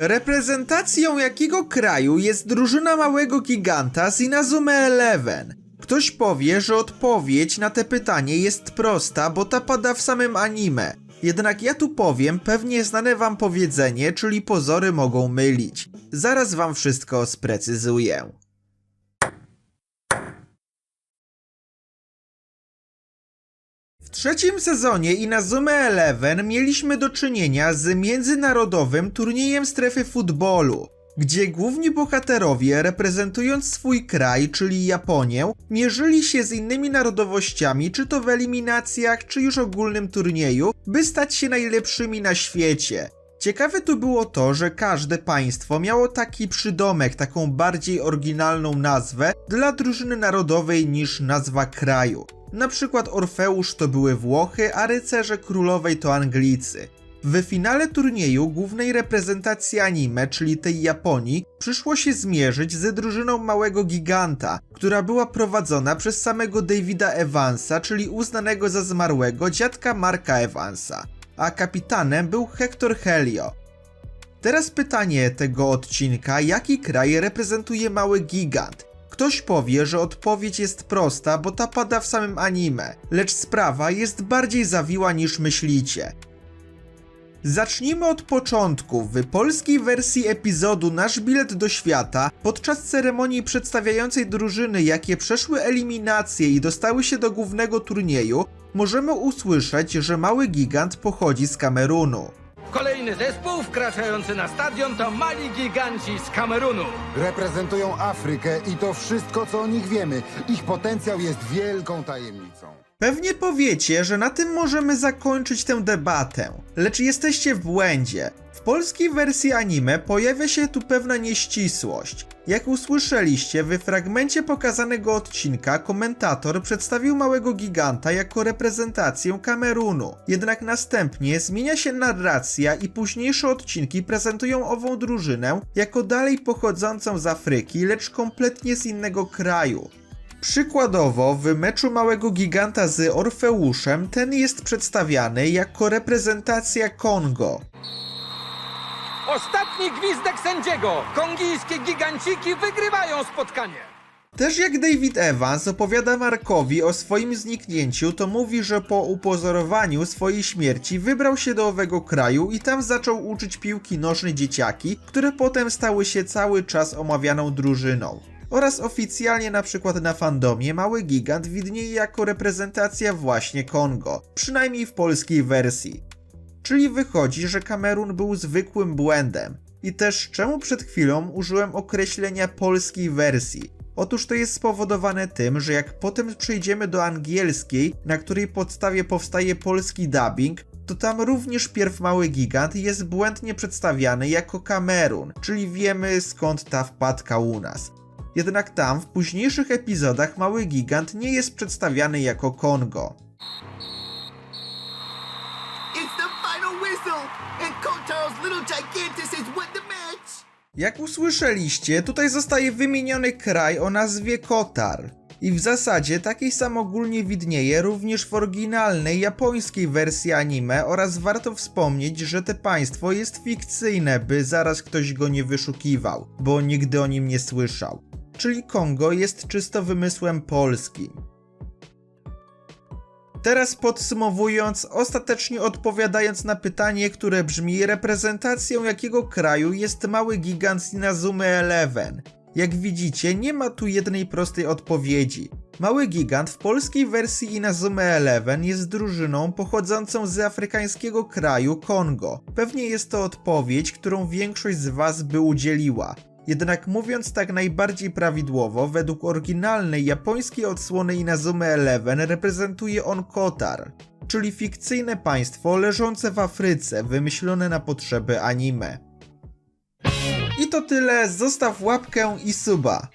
Reprezentacją jakiego kraju jest drużyna małego giganta z Inazume Eleven? Ktoś powie, że odpowiedź na te pytanie jest prosta, bo ta pada w samym anime. Jednak ja tu powiem pewnie znane wam powiedzenie, czyli pozory mogą mylić. Zaraz wam wszystko sprecyzuję. W trzecim sezonie Inazume Eleven mieliśmy do czynienia z międzynarodowym turniejem strefy futbolu, gdzie główni bohaterowie reprezentując swój kraj, czyli Japonię, mierzyli się z innymi narodowościami, czy to w eliminacjach, czy już ogólnym turnieju, by stać się najlepszymi na świecie. Ciekawe tu było to, że każde państwo miało taki przydomek, taką bardziej oryginalną nazwę dla drużyny narodowej niż nazwa kraju. Na przykład Orfeusz to były Włochy, a rycerze królowej to Anglicy. W finale turnieju głównej reprezentacji anime, czyli tej Japonii, przyszło się zmierzyć z drużyną małego giganta, która była prowadzona przez samego Davida Evansa, czyli uznanego za zmarłego dziadka Marka Evansa, a kapitanem był Hector Helio. Teraz pytanie tego odcinka, jaki kraj reprezentuje mały gigant? Ktoś powie, że odpowiedź jest prosta, bo ta pada w samym anime, lecz sprawa jest bardziej zawiła niż myślicie. Zacznijmy od początku. W polskiej wersji epizodu Nasz bilet do świata, podczas ceremonii przedstawiającej drużyny, jakie przeszły eliminację i dostały się do głównego turnieju, możemy usłyszeć, że mały gigant pochodzi z Kamerunu. Kolejny zespół wkraczający na stadion to mali giganci z Kamerunu. Reprezentują Afrykę i to wszystko, co o nich wiemy. Ich potencjał jest wielką tajemnicą. Pewnie powiecie, że na tym możemy zakończyć tę debatę, lecz jesteście w błędzie. W polskiej wersji anime pojawia się tu pewna nieścisłość. Jak usłyszeliście, w fragmencie pokazanego odcinka komentator przedstawił małego giganta jako reprezentację Kamerunu. Jednak następnie zmienia się narracja i późniejsze odcinki prezentują ową drużynę jako dalej pochodzącą z Afryki, lecz kompletnie z innego kraju. Przykładowo, w meczu małego giganta z Orfeuszem ten jest przedstawiany jako reprezentacja Kongo. Ostatni gwizdek sędziego. Kongijskie giganciki wygrywają spotkanie. Też jak David Evans opowiada Markowi o swoim zniknięciu, to mówi, że po upozorowaniu swojej śmierci wybrał się do owego kraju i tam zaczął uczyć piłki nożnej dzieciaki, które potem stały się cały czas omawianą drużyną. Oraz oficjalnie na przykład na fandomie Mały Gigant widnieje jako reprezentacja właśnie Kongo, przynajmniej w polskiej wersji. Czyli wychodzi, że Kamerun był zwykłym błędem. I też czemu przed chwilą użyłem określenia polskiej wersji? Otóż to jest spowodowane tym, że jak potem przejdziemy do angielskiej, na której podstawie powstaje polski dubbing, to tam również pierw mały gigant jest błędnie przedstawiany jako Kamerun, czyli wiemy skąd ta wpadka u nas. Jednak tam w późniejszych epizodach mały gigant nie jest przedstawiany jako Kongo. Jak usłyszeliście, tutaj zostaje wymieniony kraj o nazwie Kotar. I w zasadzie takiej sam ogólnie widnieje również w oryginalnej japońskiej wersji anime oraz warto wspomnieć, że te państwo jest fikcyjne, by zaraz ktoś go nie wyszukiwał, bo nigdy o nim nie słyszał. Czyli Kongo jest czysto wymysłem polskim. Teraz podsumowując, ostatecznie odpowiadając na pytanie, które brzmi reprezentacją jakiego kraju jest mały gigant Inazume Eleven. Jak widzicie, nie ma tu jednej prostej odpowiedzi. Mały gigant w polskiej wersji Inazume Eleven jest drużyną pochodzącą z afrykańskiego kraju Kongo. Pewnie jest to odpowiedź, którą większość z was by udzieliła. Jednak mówiąc tak najbardziej prawidłowo, według oryginalnej japońskiej odsłony Inazume Eleven reprezentuje on Kotar, czyli fikcyjne państwo leżące w Afryce, wymyślone na potrzeby anime. I to tyle, zostaw łapkę i suba.